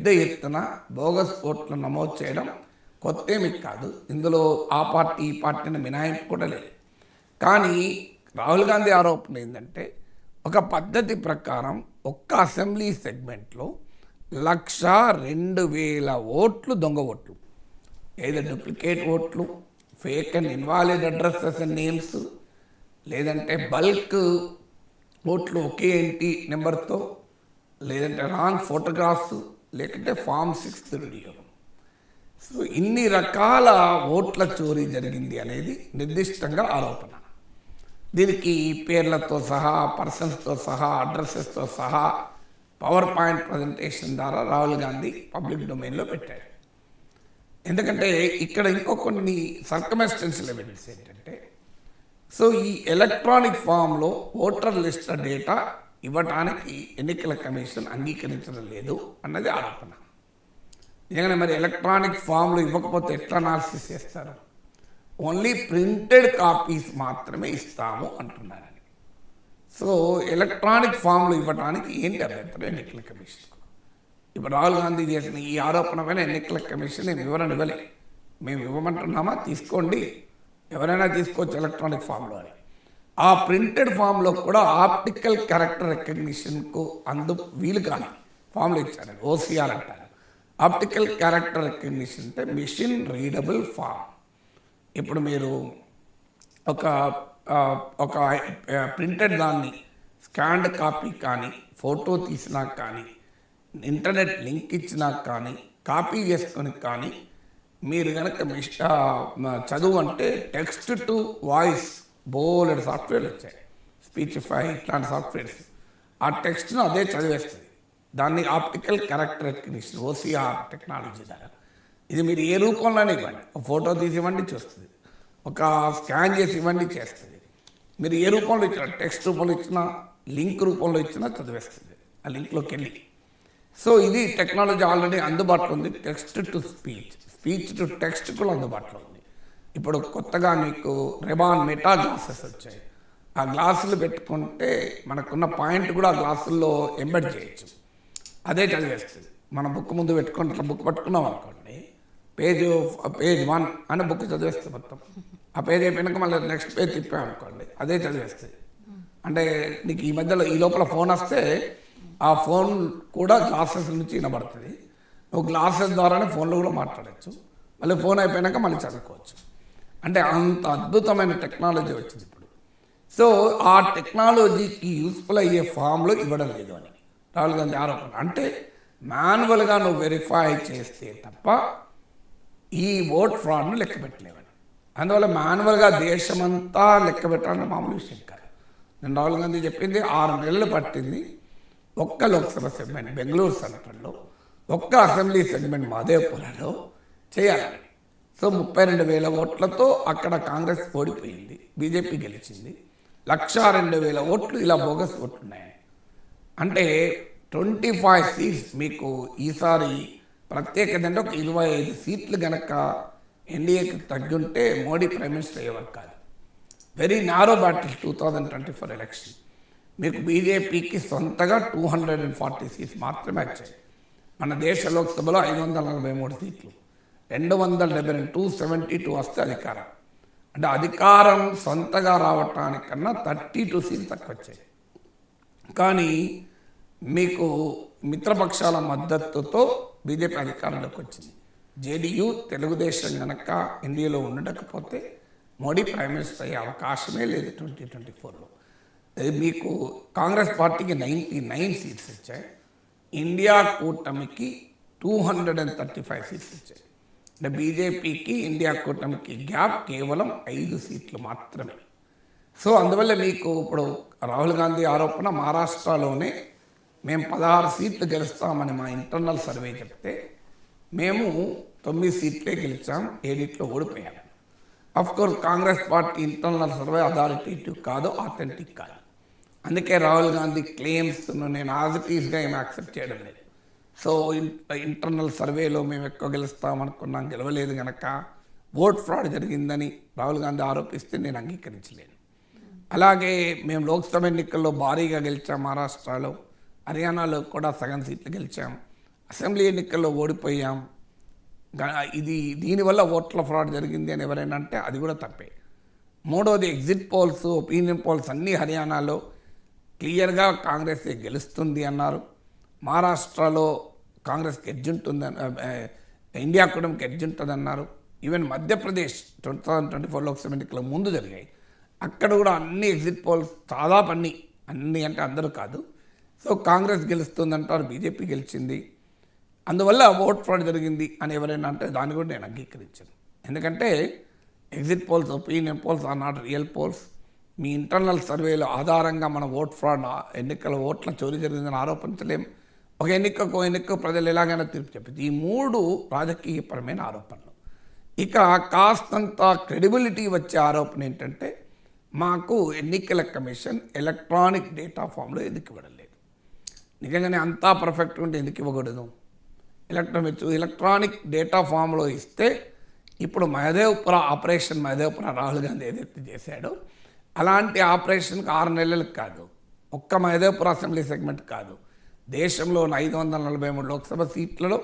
పెద్ద ఎత్తున బోగస్ ఓట్లు నమోదు చేయడం కొత్త ఏమి కాదు. ఇందులో ఆ పార్టీ ఈ పార్టీని మినాయింపు కూడా లేదు. కానీ రాహుల్ గాంధీ ఆరోపణ ఏంటంటే ఒక పద్ధతి ప్రకారం ఒక్క అసెంబ్లీ సెగ్మెంట్లో లక్ష రెండు వేల ఓట్లు దొంగ ఓట్లు. ఏదో డూప్లికేట్ ఓట్లు fake and invalid addresses and names లేదంటే బల్క్ ఓట్లు ఒకే ఏంటి నెంబర్తో లేదంటే రాంగ్ ఫోటోగ్రాఫ్స్ లేకుంటే ఫామ్ సిక్స్ వీడియో సో ఇన్ని రకాల ఓట్ల చోరీ జరిగింది అనేది నిర్దిష్టంగా ఆరోపణ. దీనికి పేర్లతో సహా పర్సన్స్తో సహా అడ్రస్సెస్తో సహా పవర్ పాయింట్ ప్రజెంటేషన్ ద్వారా రాహుల్ గాంధీ పబ్లిక్ డొమైన్లో పెట్టాడు ఎందుకంటే ఇక్కడ ఇంకో కొన్ని సర్కమెస్టెన్షియల్ ఎవిడెన్స్ ఏంటంటే సో ఈ ఎలక్ట్రానిక్ ఫామ్లో ఓటర్ లిస్ట్ డేటా ఇవ్వటానికి ఎన్నికల కమిషన్ అంగీకరించడం లేదు అన్నది ఆరోపణ. నిజంగానే మరి ఎలక్ట్రానిక్ ఫామ్లు ఇవ్వకపోతే ఎట్లా అనాలిసిస్ చేస్తారు? ఓన్లీ ప్రింటెడ్ కాపీస్ మాత్రమే ఇస్తాము అంటున్నారని. సో ఎలక్ట్రానిక్ ఫామ్లు ఇవ్వడానికి ఏంటి అభ్యంతరం ఎన్నికల కమిషన్. ఇప్పుడు రాహుల్ గాంధీ చేసిన ఈ ఆరోపణ పైన ఎన్నికల కమిషన్ నేను వివరణ ఇవ్వలే. మేము ఇవ్వమంటున్నామా? తీసుకోండి. ఎవరైనా తీసుకోవచ్చు ఎలక్ట్రానిక్ ఫామ్లో అని. ఆ ప్రింటెడ్ ఫామ్లో కూడా ఆప్టికల్ క్యారెక్టర్ రికగ్నిషన్కు అందు వీలు కాని ఫామ్లు ఇచ్చారు. ఓసీఆర్ అంటారు. ఆప్టికల్ క్యారెక్టర్ రికగ్నిషన్ అంటే మిషన్ రీడబుల్ ఫామ్. ఇప్పుడు మీరు ఒక ఒక ప్రింటెడ్ దాన్ని స్కాన్డ్ కాపీ కానీ ఫోటో తీసినా కానీ ఇంటర్నెట్ లింక్ ఇచ్చినా కానీ కాపీ చేసుకుని కానీ మీరు కనుక మిష్ చదువు అంటే టెక్స్ట్ టు వాయిస్ బోలెడు సాఫ్ట్వేర్లు వచ్చాయి. స్పీచిఫై ఇట్లాంటి సాఫ్ట్వేర్స్. ఆ టెక్స్ట్ను అదే చదివేస్తుంది. దాన్ని optical character recognition OCR technology ద్వారా. ఇది మీరు ఏ రూపంలోనే ఇవ్వండి. ఒక ఫోటో తీసి ఇవ్వండి చూస్తుంది. ఒక స్కాన్ చేసి ఇవ్వండి చేస్తుంది. మీరు ఏ రూపంలో ఇచ్చినా టెక్స్ట్ రూపంలో ఇచ్చినా లింక్ రూపంలో ఇచ్చినా చదివేస్తుంది. ఆ లింక్లోకి వెళ్ళి. సో ఇది టెక్నాలజీ ఆల్రెడీ అందుబాటులో ఉంది. Text to speech. Speech to text కూడా అందుబాటులో ఉంది. ఇప్పుడు కొత్తగా మీకు రెబాన్ మెటా గ్లాసెస్ వచ్చాయి. ఆ గ్లాసులు పెట్టుకుంటే మనకున్న పాయింట్ కూడా ఆ గ్లాసుల్లో ఎంబెడ్ చేయొచ్చు. అదే చదివేస్తుంది. మన బుక్ ముందు పెట్టుకుంటే బుక్ పట్టుకున్నాం అనుకోండి పేజ్ పేజ్ వన్ అని బుక్ చదివేస్తుంది మొత్తం. ఆ పేజ్ అయిపోయినాక మళ్ళీ నెక్స్ట్ పేజ్ తిప్పాం అనుకోండి అదే చదివేస్తుంది. అంటే నీకు ఈ మధ్యలో ఈ లోపల ఫోన్ వస్తే ఆ ఫోన్ కూడా గ్లాసెస్ నుంచి వినబడుతుంది. నువ్వు గ్లాసెస్ ద్వారానే ఫోన్లో కూడా మాట్లాడచ్చు. మళ్ళీ ఫోన్ అయిపోయినాక మళ్ళీ చదువుకోవచ్చు. అంటే అంత అద్భుతమైన టెక్నాలజీ వచ్చింది ఇప్పుడు. సో ఆ టెక్నాలజీకి యూస్ఫుల్ అయ్యే ఫామ్లో ఇవ్వడం లేదు అని. రాహుల్ గాంధీ ఆరోపణ. అంటే మాన్యువల్గా నువ్వు వెరిఫై చేస్తే తప్ప ఈ ఓట్ ఫ్రాడ్ను లెక్క పెట్టలేవని అందువల్ల మాన్యువల్గా దేశమంతా లెక్క పెట్టాలని మామూలు విషయం కాదు. నేను రాహుల్ గాంధీ చెప్పింది ఆరు నెలలు పట్టింది. ఒక్క లోక్సభ సెగ్మెంట్ బెంగళూరు సెంట్రల్లో ఒక్క అసెంబ్లీ సెగ్మెంట్ మాదేవ్పురలో చేయాలని. సో ముప్పై రెండు వేల ఓట్లతో అక్కడ కాంగ్రెస్ ఓడిపోయింది. బీజేపీ గెలిచింది. లక్ష రెండు వేల ఓట్లు ఇలా బోగస్ ఓట్లు ఉన్నాయి అంటే ట్వంటీ ఫైవ్ సీట్స్ మీకు ఈసారి ప్రత్యేకత అంటే ఒక ఇరవై ఐదు సీట్లు గనక ఎన్డీఏకి తగ్గుంటే మోడీ ప్రైమ్ మినిస్టర్ అయ్యేవారు కాదు. Very narrow battle two thousand twenty four election. మీకు బీజేపీకి సొంతగా two hundred and forty seats మాత్రమే వచ్చాయి. మన దేశ లోక్సభలో ఐదు వందల నలభై మూడు సీట్లు. రెండు వందల డెబ్బై రెండు టూ సెవెంటీ టూ వస్తే అధికారం. అంటే అధికారం సొంతగా రావటానికన్నా థర్టీ టూ సీట్లు తక్కువ వచ్చాయి కానీ మీకు మిత్రపక్షాల మద్దతుతో బీజేపీ అధికారంలోకి వచ్చింది జేడీయూ తెలుగుదేశం కనుక ఇండియాలో ఉండకపోతే మోడీ ప్రైమ్ మినిస్టర్ అయ్యే అవకాశమే లేదు ట్వంటీ ట్వంటీ ఫోర్లో. మీకు Congress party ninety nine seats వచ్చాయి. ఇండియా కూటమికి two hundred and thirty five seats వచ్చాయి. అంటే బీజేపీకి ఇండియా కూటమికి గ్యాప్ కేవలం ఐదు సీట్లు మాత్రమే. సో అందువల్ల మీకు ఇప్పుడు రాహుల్ గాంధీ ఆరోపణ మహారాష్ట్రలోనే మేము పదహారు సీట్లు గెలుస్తామని మా ఇంటర్నల్ సర్వే చెప్తే మేము తొమ్మిది సీట్లే గెలిచాం ఏడిట్లో ఓడిపోయాం. Course Congress party internal survey authoritative కాదు ఆథెంటిక్ కాదు. అందుకే రాహుల్ గాంధీ క్లెయిమ్స్ నేను యాజ్ ఏమి యాక్సెప్ట్ చేయడం లేదు. సో ఇంటర్నల్ సర్వేలో మేము ఎక్కువ గెలుస్తామనుకున్నాం గెలవలేదు కనుక ఓట్ ఫ్రాడ్ జరిగిందని రాహుల్ గాంధీ ఆరోపిస్తే నేను అంగీకరించలేను అలాగే మేము లోక్సభ ఎన్నికల్లో భారీగా గెలిచాం మహారాష్ట్రలో హర్యానాలో కూడా సగం సీట్లు గెలిచాం అసెంబ్లీ ఎన్నికల్లో ఓడిపోయాం. ఇది దీనివల్ల ఓట్ల ఫ్రాడ్ జరిగింది అని ఎవరైనా అంటే అది కూడా తప్పే. మూడవది ఎగ్జిట్ పోల్స్ ఒపీనియన్ పోల్స్ అన్నీ హర్యానాలో క్లియర్గా కాంగ్రెస్ గెలుస్తుంది అన్నారు. మహారాష్ట్రలో కాంగ్రెస్కి ఎడ్జ్ ఉంటుంది ఇండియా కూడా ఎడ్జ్ ఉంటుంది అన్నారు even Madhya Pradesh twenty thousand twenty four Lok Sabha ఎన్నికల ముందు జరిగాయి. అక్కడ కూడా అన్ని ఎగ్జిట్ పోల్స్ దాదాపు అన్ని అన్ని అంటే అందరూ కాదు. సో కాంగ్రెస్ గెలుస్తుంది అంటారు బీజేపీ గెలిచింది. అందువల్ల ఓట్ ఫ్రాడ్ జరిగింది అని ఎవరైనా అంటే దాన్ని కూడా నేను అంగీకరించాను. ఎందుకంటే exit polls opinion polls are not real polls. Me internal సర్వేల ఆధారంగా మన ఓట్ ఫ్రాడ్ ఎన్నికల ఓట్ల చోరీ జరిగిందని ఆరోపించలేం. ఒక ఎన్నికకు ఒక ఎన్నిక ప్రజలు ఎలాగైనా తీర్పు చెప్పింది ఈ మూడు రాజకీయపరమైన ఆరోపణలు. ఇక కాస్తంత క్రెడిబిలిటీ వచ్చే ఆరోపణ ఏంటంటే మాకు ఎన్నికల కమిషన్ ఎలక్ట్రానిక్ డేటా ఫామ్లో ఎందుకు ఇవ్వడం లేదు? నిజంగానే అంతా పర్ఫెక్ట్ ఉంటే ఎందుకు ఇవ్వకూడదు? ఎలక్ట్రానిక్ ఎలక్ట్రానిక్ డేటా ఫామ్లో ఇస్తే ఇప్పుడు మహదేవ్పుర ఆపరేషన్ మహదేవ్పుర రాహుల్ గాంధీ ఏదైతే చేశాడో అలాంటి ఆపరేషన్కి ఆరు నెలలకు కాదు. ఒక్క మహదేవ్పుర అసెంబ్లీ సెగ్మెంట్ కాదు. దేశంలోని ఐదు వందల నలభై మూడు లోక్సభ సీట్లలో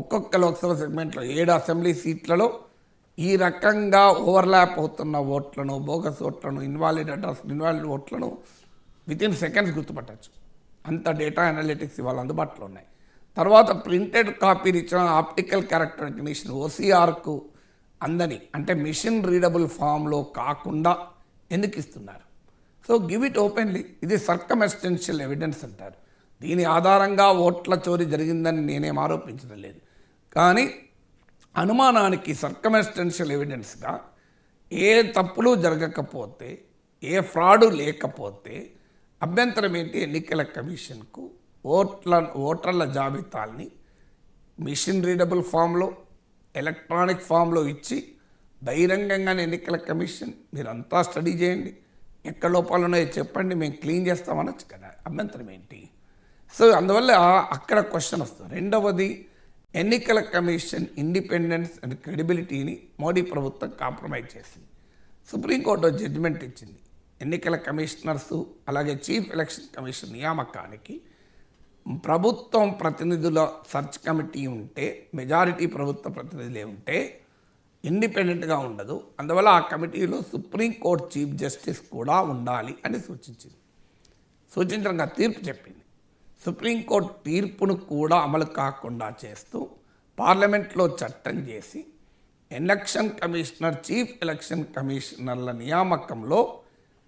ఒక్కొక్క లోక్సభ సెగ్మెంట్లో ఏడు అసెంబ్లీ సీట్లలో ఈ రకంగా ఓవర్లాప్ అవుతున్న ఓట్లను బోగస్ ఓట్లను ఇన్వాలిడ్ అడ్రస్ ఇన్వాలిడ్ ఓట్లను విత్ ఇన్ సెకండ్స్ గుర్తుపట్టచ్చు. అంత డేటా అనలిటిక్స్ ఇవాళ అందుబాటులో ఉన్నాయి. తర్వాత ప్రింటెడ్ కాపీని ఇచ్చిన ఆప్టికల్ క్యారెక్టర్ రికగ్నిషన్ ఓసీఆర్కు అందని అంటే మిషన్ రీడబుల్ ఫామ్లో కాకుండా ఎందుకు ఇస్తున్నారు? So give it openly. ఇది సర్కమ్ ఎస్టెన్షియల్ ఎవిడెన్స్ అంటారు. దీని ఆధారంగా ఓట్ల చోరీ జరిగిందని నేనేం ఆరోపించడం లేదు. కానీ అనుమానానికి సర్కమెస్టెన్షియల్ ఎవిడెన్స్గా ఏ తప్పులు జరగకపోతే ఏ ఫ్రాడు లేకపోతే అభ్యంతరం ఏంటి? ఎన్నికల కమిషన్కు ఓట్ల ఓటర్ల జాబితాల్ని మిషన్ రీడబుల్ ఫామ్లో ఎలక్ట్రానిక్ ఫామ్లో ఇచ్చి బహిరంగంగానే ఎన్నికల కమిషన్ మీరంతా స్టడీ చేయండి. ఎక్కడ లోపాలు ఉన్నాయో చెప్పండి మేము క్లీన్ చేస్తామనొచ్చు కదా. అభ్యంతరం ఏంటి? సో అందువల్ల అక్కడ క్వశ్చన్ వస్తుంది. రెండవది ఎన్నికల కమిషన్ ఇండిపెండెన్స్ అండ్ క్రెడిబిలిటీని మోడీ ప్రభుత్వం కాంప్రమైజ్ చేసింది. సుప్రీంకోర్టు జడ్జిమెంట్ ఇచ్చింది. ఎన్నికల కమిషనర్స్ అలాగే చీఫ్ ఎలక్షన్ కమిషన్ నియామకానికి ప్రభుత్వం ప్రతినిధుల సెర్చ్ కమిటీ ఉంటే మెజారిటీ ప్రభుత్వ ప్రతినిధులే ఉంటే ఇండిపెండెంట్గా ఉండదు. అందువల్ల ఆ కమిటీలో సుప్రీంకోర్టు చీఫ్ జస్టిస్ కూడా ఉండాలి అని సూచించింది. సూచించడంగా తీర్పు చెప్పింది. సుప్రీంకోర్టు తీర్పును కూడా అమలు కాకుండా చేస్తూ పార్లమెంట్లో చట్టం చేసి ఎలక్షన్ కమిషనర్ చీఫ్ ఎలక్షన్ కమిషనర్ల నియామకంలో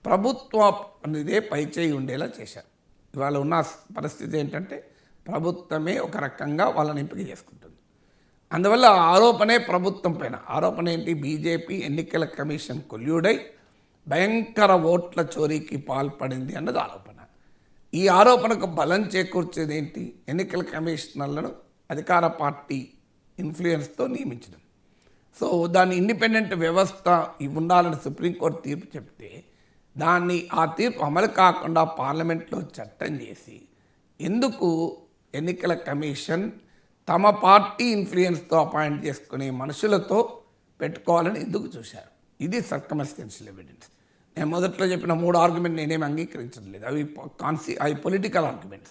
ప్రభుత్వ అనేదే పైచేయి ఉండేలా చేశారు. ఇవాళ ఉన్న పరిస్థితి ఏంటంటే ప్రభుత్వమే ఒక రకంగా వాళ్ళని ఎంపిక చేసుకుంటుంది. అందువల్ల ఆరోపణే ప్రభుత్వం పైన. ఆరోపణ ఏంటి? బీజేపీ ఎన్నికల కమిషన్ కొల్యూడై భయంకర ఓట్ల చోరీకి పాల్పడింది అన్నది ఆరోపణ. ఈ ఆరోపణకు బలం చేకూర్చేది ఏంటి? ఎన్నికల కమిషనర్లను అధికార పార్టీ ఇన్ఫ్లుయెన్స్తో నియమించడం. సో దాన్ని ఇండిపెండెంట్ వ్యవస్థ ఉండాలని సుప్రీంకోర్టు తీర్పు చెప్తే దాన్ని ఆ తీర్పు అమలు కాకుండా పార్లమెంట్లో చట్టం చేసి ఎందుకు ఎన్నికల కమిషన్ తమ పార్టీ ఇన్ఫ్లుయెన్స్తో అపాయింట్ చేసుకునే మనుషులతో పెట్టుకోవాలని ఎందుకు చూశారు? ఇది సర్కమస్టెన్షియల్ ఎవిడెన్స్. నేను మొదట్లో చెప్పిన మూడు ఆర్గ్యుమెంట్ నేనేమి అంగీకరించడం లేదు. అవి కాన్సి అవి పొలిటికల్ ఆర్గ్యుమెంట్స్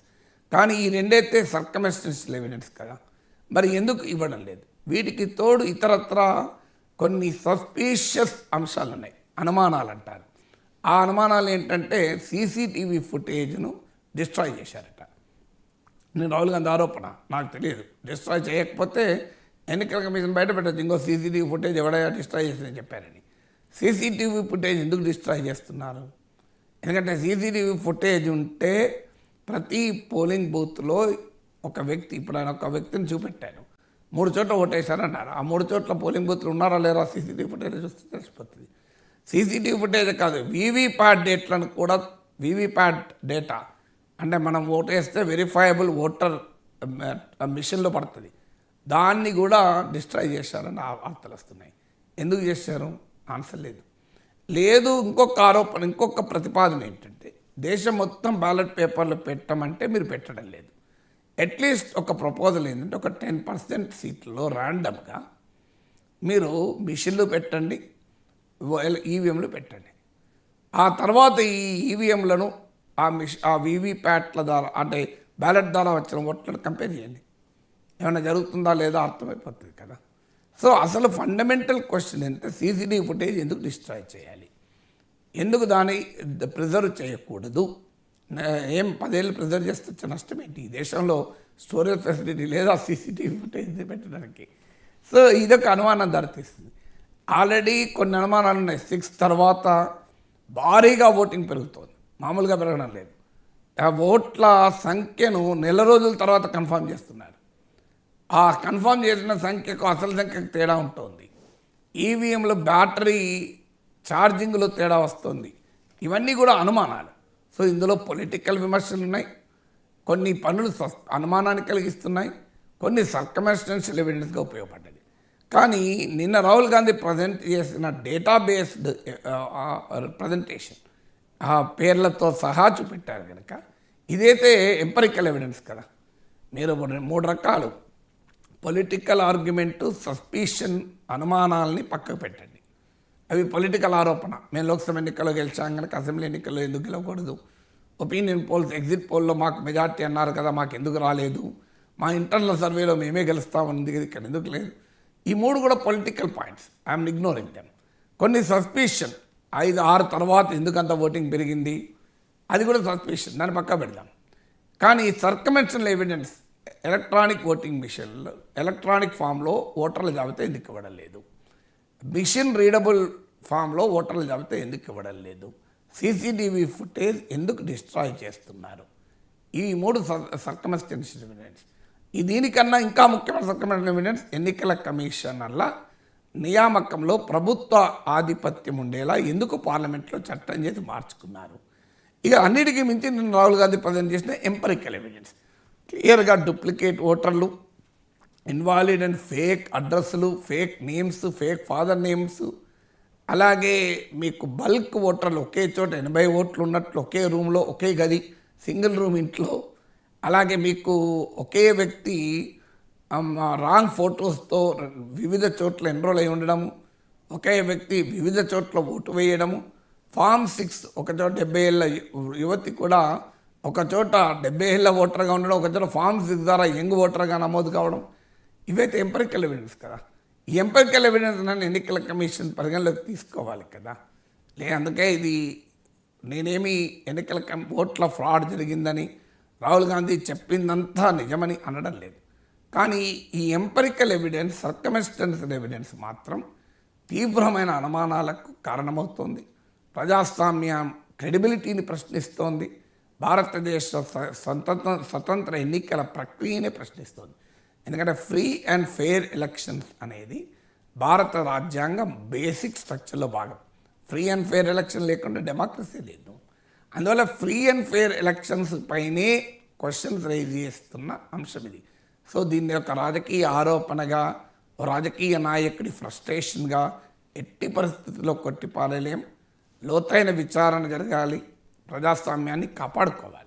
కానీ ఈ రెండైతే సర్కమిస్టెన్షియల్ ఎవిడెన్స్ కదా. మరి ఎందుకు ఇవ్వడం లేదు? వీటికి తోడు ఇతరత్ర కొన్ని సస్పీషియస్ అంశాలు ఉన్నాయి. అనుమానాలు అంటారు. ఆ అనుమానాలు ఏంటంటే సీసీటీవీ ఫుటేజ్ను డిస్ట్రాయ్ చేశారట. నేను రాహుల్ గాంధీ ఆరోపణ. నాకు తెలియదు. డిస్ట్రాయ్ చేయకపోతే ఎన్నికల కమిషన్ బయట పెట్టచ్చు ఇంకో సీసీటీవీ ఫుటేజ్ ఎవడైనా డిస్ట్రాయ్ చేసిందని చెప్పారని. సీసీటీవీ ఫుటేజ్ ఎందుకు డిస్ట్రాయ్ చేస్తున్నారు? ఎందుకంటే సీసీటీవీ ఫుటేజ్ ఉంటే ప్రతి పోలింగ్ బూత్లో ఒక వ్యక్తి ఇప్పుడు ఆయన ఒక వ్యక్తిని చూపెట్టాను మూడు చోట్ల ఓటేశారన్నారు ఆ మూడు చోట్ల పోలింగ్ బూత్లు ఉన్నారా లేరా సీసీటీవీ ఫుటేజ్ చూస్తే తెలిసిపోతుంది. సీసీటీవీ ఫుటేజ్ కాదు వీవీప్యాట్ డేట్లను కూడా వీవీప్యాట్ డేటా అంటే మనం ఓటేస్తే వెరిఫైయబుల్ ఓటర్ మిషన్లో పడుతుంది. దాన్ని కూడా డిస్ట్రాయ్ చేశారని ఆ వార్తలు వస్తున్నాయి. ఎందుకు చేశారు? ఆన్సర్ లేదు. లేదు ఇంకొక ఆరోపణ ఇంకొక ప్రతిపాదన ఏంటంటే దేశం మొత్తం బ్యాలెట్ పేపర్లు పెట్టమంటే మీరు పెట్టడం లేదు. అట్లీస్ట్ ఒక ప్రపోజల్ ఏంటంటే ఒక టెన్ పర్సెంట్ సీట్లలో ర్యాండమ్గా మీరు మిషన్లు పెట్టండి ఈవీఎంలు పెట్టండి. ఆ తర్వాత ఈ ఈవీఎంలను ఆ మిష్ ఆ వీవీప్యాట్ల ద్వారా అంటే బ్యాలెట్ ద్వారా వచ్చిన ఓట్లను కంపేర్ చేయండి. ఏమైనా జరుగుతుందా లేదా అర్థమైపోతుంది కదా. సో అసలు ఫండమెంటల్ క్వశ్చన్ ఏంటంటే సీసీటీవీ ఫుటేజ్ ఎందుకు డిస్ట్రాయ్ చేయాలి? ఎందుకు దాన్ని ప్రిజర్వ్ చేయకూడదు? ఏం పదేళ్ళు ప్రిజర్వ్ చేస్తే వచ్చే నష్టం ఏంటి? ఈ దేశంలో స్టోరేజ్ ఫెసిలిటీ లేదా సీసీటీవీ ఫుటేజ్ పెట్టడానికి. సో ఇదొక అనుమానం దారితీస్తుంది. ఆల్రెడీ కొన్ని అనుమానాలు ఉన్నాయి. సిక్స్ తర్వాత భారీగా ఓటింగ్ పెరుగుతోంది. మామూలుగా పెరగడం లేదు. ఆ ఓట్ల సంఖ్యను నెల రోజుల తర్వాత కన్ఫర్మ్ చేస్తున్నారు. ఆ కన్ఫర్మ్ చేసిన సంఖ్యకు అసలు సంఖ్యకు తేడా ఉంటుంది. ఈవీఎంలో బ్యాటరీ ఛార్జింగ్లో తేడా వస్తుంది. ఇవన్నీ కూడా అనుమానాలు. సో ఇందులో పొలిటికల్ విమర్శలు ఉన్నాయి. కొన్ని పనులు అనుమానాన్ని కలిగిస్తున్నాయి. కొన్ని సర్కమెస్టెన్షియల్ ఎవిడెన్స్గా ఉపయోగపడ్డది కానీ నిన్న రాహుల్ గాంధీ ప్రజెంట్ చేసిన డేటా బేస్డ్ ప్రజెంటేషన్ ఆ పేర్లతో సహా చూపెట్టారు కనుక ఇదైతే ఎంపరికల్ ఎవిడెన్స్ కదా. మీరు మూడు రకాలు పొలిటికల్ ఆర్గ్యుమెంటు సస్పిషన్ అనుమానాలని పక్కకు పెట్టండి. అవి పొలిటికల్ ఆరోపణ. మేము లోక్సభ ఎన్నికల్లో గెలిచాం కనుక అసెంబ్లీ ఎన్నికల్లో ఎందుకు గెలవకూడదు? ఒపీనియన్ పోల్స్ ఎగ్జిట్ పోల్లో మాకు మెజార్టీ అన్నారు కదా మాకు ఎందుకు రాలేదు? మా ఇంటర్నల్ సర్వేలో మేమే గెలుస్తామని ఇక్కడ ఎందుకు లేదు? ఈ మూడు కూడా political points I'm ignoring them కొన్ని సస్పిషన్ ఐదు ఆరు తర్వాత ఎందుకంత ఓటింగ్ పెరిగింది? అది కూడా సస్పిషన్ దాన్ని పక్క పెడదాం. కానీ సర్కమెన్షనల్ ఎవిడెన్స్ ఎలక్ట్రానిక్ ఓటింగ్ మిషన్లో ఎలక్ట్రానిక్ ఫామ్లో ఓటర్ల జాబితా ఎందుకు ఇవ్వడం లేదు? మిషన్ రీడబుల్ ఫామ్లో ఓటర్ల జాబితా ఎందుకు ఇవ్వడం లేదు? సీసీటీవీ ఫుటేజ్ ఎందుకు డిస్ట్రాయ్ చేస్తున్నారు? ఈ మూడు సర్కమస్టెన్షియల్ ఎవిడెన్స్ ఈ దీనికన్నా ఇంకా ముఖ్యమైన సర్కమస్టెన్షియల్ ఎవిడెన్స్ ఎన్నికల కమిషనర్ల నియామకంలో ప్రభుత్వ ఆధిపత్యం ఉండేలా ఎందుకు పార్లమెంట్లో చట్టం చేసి మార్చుకున్నారు? ఇక అన్నిటికీ మించి నేను రాహుల్ గాంధీ ప్రజెంట్ చేసిన ఎంపరికల్ ఎవిడెన్స్ క్లియర్గా డూప్లికేట్ ఓటర్లు ఇన్వాలిడ్ అండ్ ఫేక్ అడ్రస్లు fake names fake father names. అలాగే మీకు బల్క్ ఓటర్లు ఒకే చోట ఎనభై ఓట్లు ఉన్నట్లు ఒకే రూమ్లో ఒకే గది సింగిల్ రూమ్ ఇంట్లో. అలాగే మీకు ఒకే వ్యక్తి రాంగ్ ఫొటోస్తో వివిధ చోట్ల ఎన్రోల్ అయి ఉండడము ఒకే వ్యక్తి వివిధ చోట్ల ఓటు వేయడము. ఫామ్ సిక్స్ ఒక చోట డెబ్బై ఏళ్ళ యువతి కూడా ఒక చోట డెబ్బై ఏళ్ళ ఓటర్గా ఉండడం ఒక చోట ఫామ్ సిక్స్ ద్వారా యంగ్ ఓటర్గా నమోదు కావడం ఇవైతే ఎంపరికల్ ఎవిడెన్స్ కదా. ఈ ఎంపరికల్ ఎవిడెన్స్ నన్ను ఎన్నికల కమిషన్ పరిగణలోకి తీసుకోవాలి కదా. లే అందుకే ఇది నేనేమి ఎన్నికల కం ఓట్ల ఫ్రాడ్ జరిగిందని రాహుల్ గాంధీ చెప్పిందంతా నిజమని అనడం లేదు. కానీ ఈ ఎంపరికల్ ఎవిడెన్స్ సర్కమెస్టెన్షియల్ ఎవిడెన్స్ మాత్రం తీవ్రమైన అనుమానాలకు కారణమవుతోంది. ప్రజాస్వామ్య క్రెడిబిలిటీని ప్రశ్నిస్తోంది. భారతదేశ స్వతంత్ర స్వతంత్ర ఎన్నికల ప్రక్రియనే ప్రశ్నిస్తుంది. ఎందుకంటే ఫ్రీ అండ్ ఫెయిర్ ఎలక్షన్స్ అనేది భారత రాజ్యాంగం బేసిక్ స్ట్రక్చర్లో భాగం. ఫ్రీ అండ్ ఫెయిర్ ఎలక్షన్ లేకుండా డెమోక్రసీ లేదు. అందువల్ల ఫ్రీ అండ్ ఫెయిర్ ఎలక్షన్స్ పైనే క్వశ్చన్స్ రైజ్ చేస్తున్న అంశం ఇది. సో దీన్ని ఒక రాజకీయ ఆరోపణగా రాజకీయ నాయకుడి ఫ్రస్ట్రేషన్గా ఎట్టి పరిస్థితుల్లో కొట్టిపారలేం. లోతైన విచారణ జరగాలి. ప్రజాస్వామ్యాన్ని కాపాడుకోవాలి.